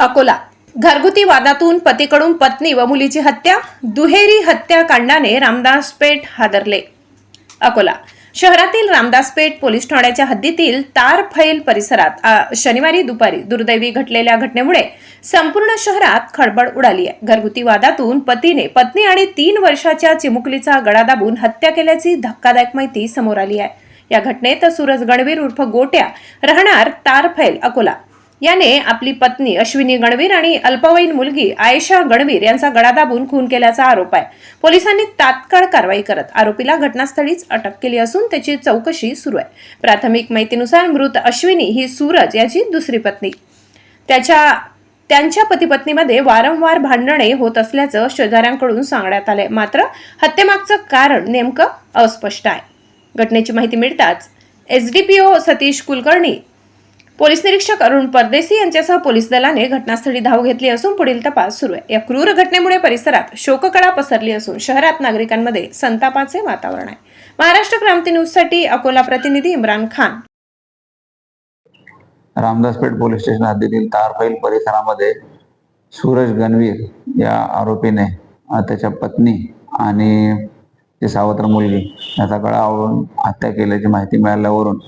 अकोला. घरगुती वादातून पतीकडून पत्नी व मुलीची हत्या दुहेरी हत्याकांडाने रामदास पेठ हादरले. अकोला. शहरातील रामदास पेठ पोलीस ठाण्याच्या हद्दीतील तारफैल परिसरात शनिवारी दुपारी दुर्दैवी घटलेल्या घटनेमुळे संपूर्ण शहरात खळबळ उडाली आहे. घरगुती वादातून पतीने पत्नी आणि तीन वर्षाच्या चिमुकलीचा गळा दाबून हत्या केल्याची धक्कादायक माहिती समोर आली आहे. या घटनेत सूरज गणवीर उर्फ गोट्या राहणार तारफैल अकोला. याने आपली पत्नी अश्विनी गणवीर आणि अल्पवयीन मुलगी आयशा गणवीर यांचा गळा दाबून खून केल्याचा आरोप आहे. पोलिसांनी तात्काळ कारवाई करत आरोपीला घटनास्थळीच अटक केली असून त्याची चौकशी सुरू आहे. प्राथमिक माहितीनुसार मृत अश्विनी ही सूरज याची दुसरी पत्नी. त्याच्या त्यांच्या पतीपत्नीमध्ये वारंवार भांडणे होत असल्याचं शेजाऱ्यांकडून सांगण्यात आलंय. मात्र हत्येमागचं कारण नेमकं अस्पष्ट आहे. घटनेची माहिती मिळताच एसडीपीओ सतीश कुलकर्णी पोलीस निरीक्षक अरुण परदेसी यांच्यासह पोलीस दलाने घटनास्थळी धाव घेतली असून पुढील तपास सुरू आहे. या क्रूर घटनेमुळे परिसरात शोककळा पसरली असून शहरात नागरिकांमध्ये संतापाचे वातावरण आहे. महाराष्ट्र क्रांती न्यूजसाठी अकोला प्रतिनिधी इम्रान खान. रामदासपेठ पोलीस स्टेशन हद्दीतील तारफैल परिसरामध्ये सूरज गणवीर या आरोपीने त्याच्या पत्नी आणि सावत्र मुलगी याचा गळा आवळून हत्या केल्याची माहिती मिळाल्यावरून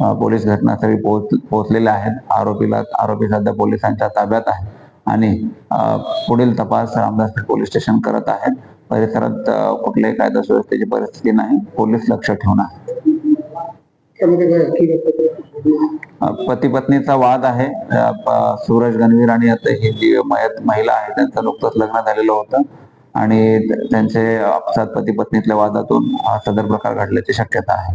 पोलीस घटनास्थळी पोहोच पोहोचलेले आहेत. आरोपीला आरोपी सध्या पोलिसांच्या ताब्यात आहे. आणि पुढील तपास रामदास पोलीस स्टेशन करत आहेत. परिसरात कुठल्याही कायदा सुव्यवस्थेची परिस्थिती नाही. पोलीस लक्ष ठेवून आहे पती पत्नीचा वाद आहे. सूरज गणवीर आणि आता ही जी मयत महिला आहे त्यांचं नुकतंच लग्न झालेलं होतं. आणि त्यांचे आपसात पती पत्नीतल्या वादातून सदर प्रकार घडल्याची शक्यता आहे.